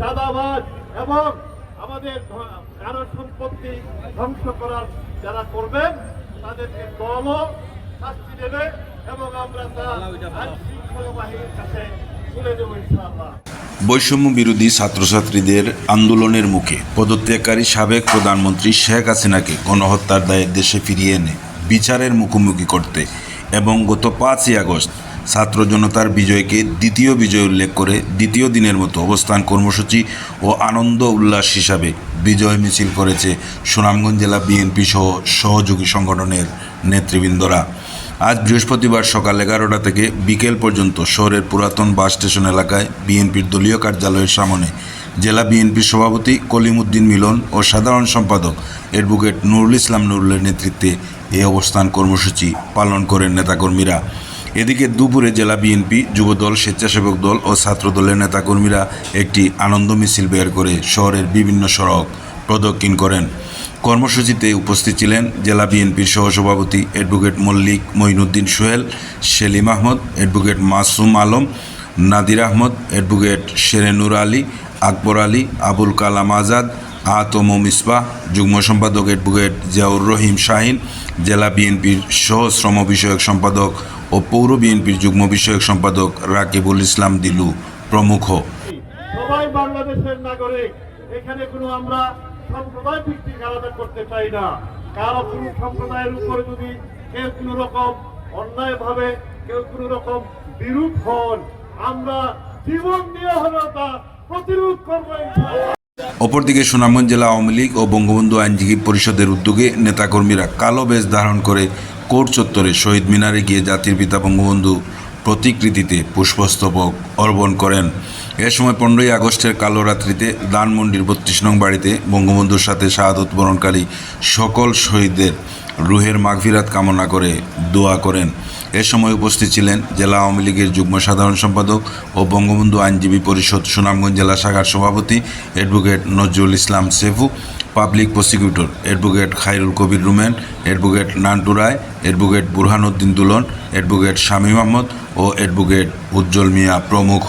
চাঁদাবাজ এবং আমাদের কারও সম্পত্তি ধ্বংস করার যারা করবেন, তাদেরকে শাস্তি দেবে এবং আমরা বাহিনীর কাছে বৈষম্য বিরোধী ছাত্রছাত্রীদের আন্দোলনের মুখে পদত্যাগকারী সাবেক প্রধানমন্ত্রী শেখ হাসিনাকে গণহত্যার দায়ে দেশে ফিরিয়ে এনে বিচারের মুখোমুখি করতে এবং গত পাঁচই আগস্ট ছাত্র জনতার বিজয়কে দ্বিতীয় বিজয় উল্লেখ করে দ্বিতীয় দিনের মতো অবস্থান কর্মসূচি ও আনন্দ উল্লাস হিসাবে বিজয় মিছিল করেছে সুনামগঞ্জ জেলা বিএনপি সহ সহযোগী সংগঠনের নেতৃবৃন্দরা। আজ বৃহস্পতিবার সকাল এগারোটা থেকে বিকেল পর্যন্ত শহরের পুরাতন বাস স্টেশন এলাকায় বিএনপির দলীয় কার্যালয়ের সামনে জেলা বিএনপির সভাপতি কলিমুদ্দিন মিলন ও সাধারণ সম্পাদক অ্যাডভোকেট নুরুল ইসলাম নুরুলের নেতৃত্বে এই অবস্থান কর্মসূচি পালন করেন নেতাকর্মীরা। এদিকে দুপুরে জেলা বিএনপি, যুবদল, স্বেচ্ছাসেবক দল ও ছাত্রদলের নেতাকর্মীরা একটি আনন্দ মিছিল বের করে শহরের বিভিন্ন সড়ক প্রদক্ষিণ করেন। কর্মসূচিতে উপস্থিত ছিলেন জেলা বিএনপির সহসভাপতি advocate Mallik Moinuddin Sohel, Selim Ahmed, advocate Masum Alam, Nadir Ahmed, advocate Sherenur Ali, Akbar Ali, Abul Kalam Azad, Atam Misbah, যুগ্ম সম্পাদক অ্যাডভোকেট জিয়াউর রহিম শাহিন জেলা বিএনপির সহ শ্রম বিষয়ক সম্পাদক ও পৌর বিএনপির যুগ্ম বিষয়ক সম্পাদক রাকিবুল ইসলাম দিলু প্রমুখ সবাই বাংলাদেশের নাগরিক, এখানে কোনো আমরা সম্প্রদায় ভিত্তিক আলাদা করতে চাই না কারও কোনো সম্প্রদায়ের উপরে যদি কেউ কোনো রকম অন্যায় ভাবে কেউ কোনো রকম বিরূপ হন, আমরা জীবন দিয়ে হলো তা প্রতিরোধ করব। অপরদিকে সুনামগঞ্জ জেলা আওয়ামী লীগ ও বঙ্গবন্ধু আইনজীবী পরিষদের উদ্যোগে নেতাকর্মীরা কালো বেশ ধারণ করে কোর্ট চত্বরে শহীদ মিনারে গিয়ে জাতির পিতা বঙ্গবন্ধু প্রতিকৃতিতে পুষ্পস্তবক অর্পণ করেন। এ সময় পনেরোই আগস্টের কালো রাত্রিতে ধানমন্ডির বত্রিশ নং বাড়িতে বঙ্গবন্ধুর সাথে শাহাদত বরণকারী সকল শহীদদের রুহের মাগফিরাত কামনা করে দোয়া করেন। এ সময় উপস্থিত ছিলেন জেলা আওয়ামী লীগের যুগ্ম সাধারণ সম্পাদক ও বঙ্গবন্ধু আইনজীবী পরিষদ সুনামগঞ্জ জেলা শাখার সভাপতি advocate Nazrul Islam Sefu, public prosecutor advocate Khairul Kabir Rumen, advocate Nantu Roy, advocate Burhanuddin Dulon, advocate Shamim Ahmed ও অ্যাডভোকেট উজ্জ্বল মিয়া প্রমুখ।